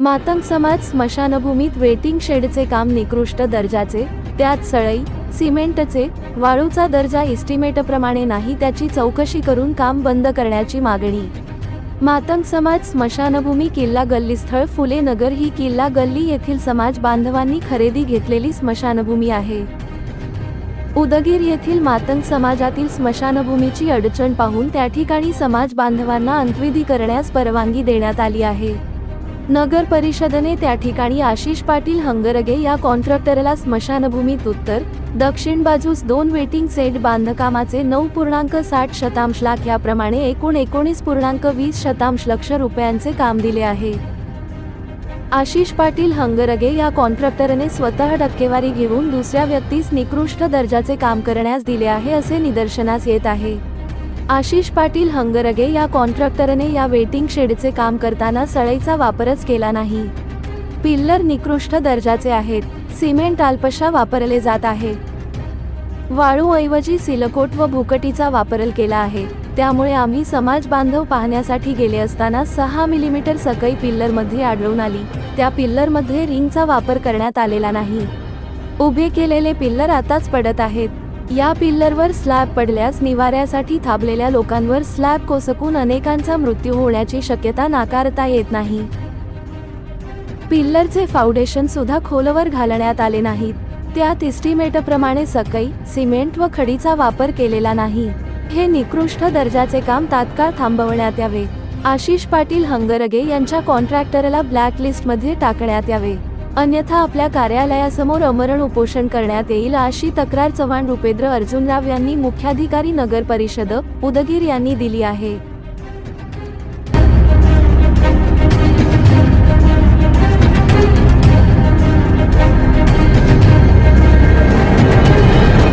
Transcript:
मातंग समाज स्मशानभूमीत वेटिंग शेडचे काम निकृष्ट दर्जाचे त्यात सळई सिमेंटचे वाळूचा दर्जा इस्टिमेटप्रमाणे नाही त्याची चौकशी करून काम बंद करण्याची मागणी. मातंग समाज स्मशानभूमी किल्ला गल्लीस्थळ फुले नगर ही किल्ला गल्ली येथील समाज बांधवांनी खरेदी घेतलेली स्मशानभूमी आहे. उदगीर येथील मातंग समाजातील स्मशानभूमीची अडचण पाहून त्या ठिकाणी समाज बांधवांना अंत्यविधी करण्यास परवानगी देण्यात आली आहे. नगर परिषदेने त्या ठिकाणी आशिष पाटील हंगरगे या कॉन्ट्रॅक्टरला स्मशानभूमीत उत्तर दक्षिण बाजूस दोन वेटिंग सेट बांधकामाचे नऊ पूर्णांक साठ शतांश लाख याप्रमाणे एकूण एकोणीस पूर्णांक वीस शतांश लक्ष रुपयांचे काम दिले आहे. आशिष पाटील हंगरगे या कॉन्ट्रॅक्टरने स्वतः टक्केवारी घेऊन दुसऱ्या व्यक्तीस निकृष्ट दर्जाचे काम करण्यास दिले आहे असे निदर्शनास येत आहे. आशिष पाटील हंगरगे या कॉन्ट्रॅक्टरने या वेटिंग शेडचे काम करताना सळईचा वापरच केला नाही. पिल्लर निकृष्ट दर्जाचे आहेत. सिमेंट अल्पशा वापरले जात आहे. वाळूऐवजी सिलकोट व भुकटीचा वापर केला आहे. त्यामुळे आम्ही समाज बांधव पाहण्यासाठी गेले असताना सहा मिलीमीटर सकई पिल्लरमध्ये आढळून आली. त्या पिल्लरमध्ये रिंगचा वापर करण्यात आलेला नाही. उभे केलेले पिल्लर आताच पडत आहेत. या पिल्लरवर स्लॅब पडल्यास निवाऱ्यासाठी थांबलेल्या लोकांवर स्लॅब कोसकून अनेकांचा मृत्यू होण्याची शक्यता नाकारता येत नाही. पिल्लरचे फाउंडेशन सुद्धा खोलवर घालण्यात आले नाहीत. त्यात इस्टिमेटप्रमाणे सकई सिमेंट व खडीचा वापर केलेला नाही. हे निकृष्ट दर्जाचे काम तात्काळ थांबवण्यात यावे. आशिष पाटील हंगरगे यांच्या कॉन्ट्रॅक्टरला ब्लॅक लिस्टमध्ये टाकण्यात यावे. अन्यथा आपल्या कार्यालयासमोर अमरण उपोषण करण्यात येईल अशी तक्रार चव्हाण रुपेंद्र अर्जुनराव यांनी मुख्याधिकारी नगर परिषद उदगीर यांनी दिली आहे.